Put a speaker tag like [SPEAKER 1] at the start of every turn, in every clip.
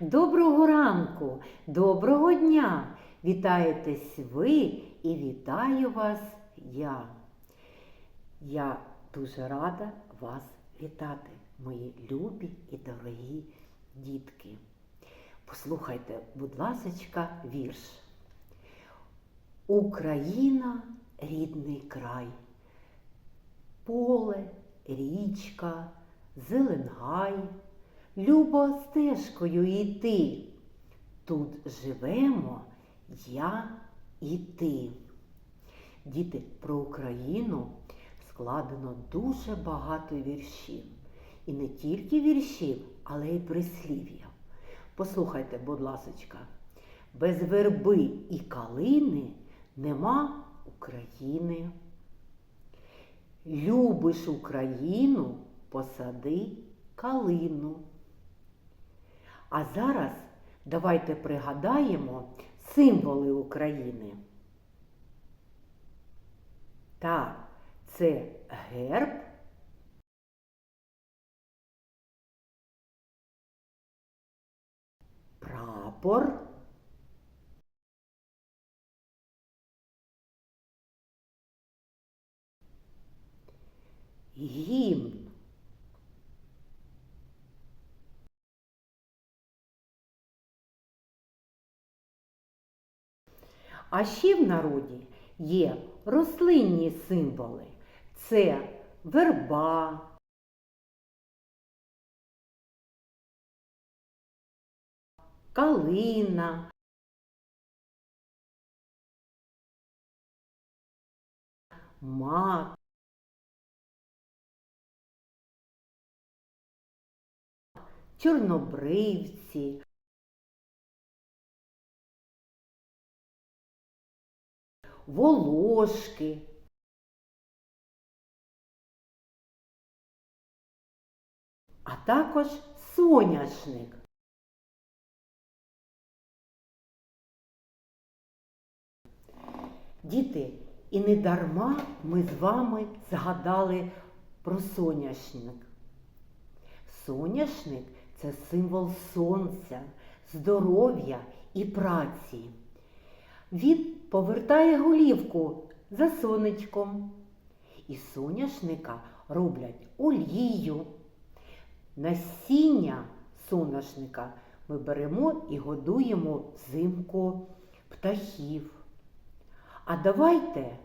[SPEAKER 1] Доброго ранку, доброго дня! Вітаєтесь ви і вітаю вас я. Я дуже рада вас вітати, мої любі і дорогі дітки. Послухайте, будь ласочка, вірш. Україна рідний край, поле, річка, зеленгай, любо стежкою йти. Тут живемо я і ти. Діти, про Україну складено дуже багато віршів. І не тільки віршів, але й прислів'я. Послухайте, будь ласочка, без верби і калини нема України. Любиш Україну, посади калину. А зараз давайте пригадаємо символи України. Так, це герб, прапор, гімн. А ще в народі є рослинні символи. Це верба, калина, мак, чорнобривці, волошки. А також соняшник. Діти, і не дарма ми з вами згадали про соняшник. Соняшник це символ сонця, здоров'я і праці. Він повертає голівку за сонечком. Із соняшника роблять олію. Насіння соняшника ми беремо і годуємо взимку птахів. А давайте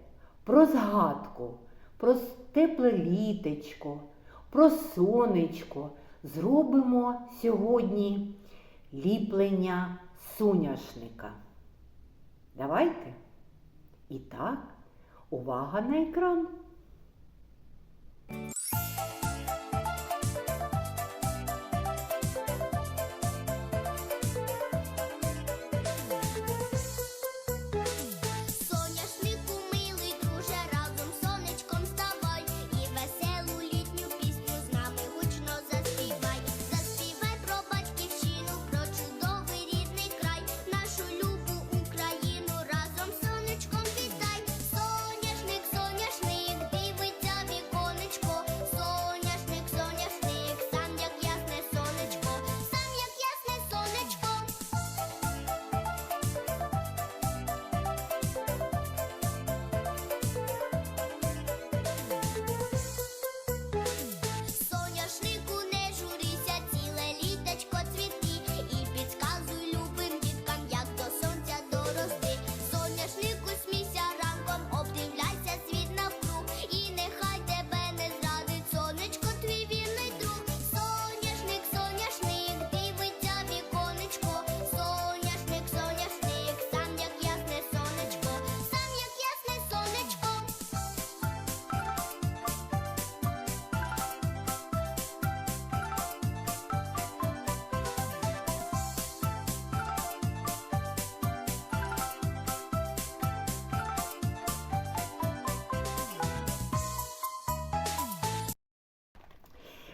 [SPEAKER 1] про згадку, про тепле літечко, про сонечко зробимо сьогодні ліплення соняшника. Давайте. І так, увага на екран.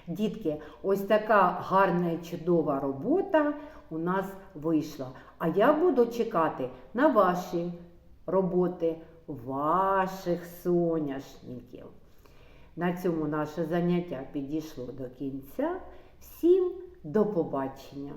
[SPEAKER 1] Дітки, ось така гарна і чудова робота у нас вийшла. А я буду чекати на ваші роботи, ваших соняшників. На цьому наше заняття підійшло до кінця. Всім до побачення!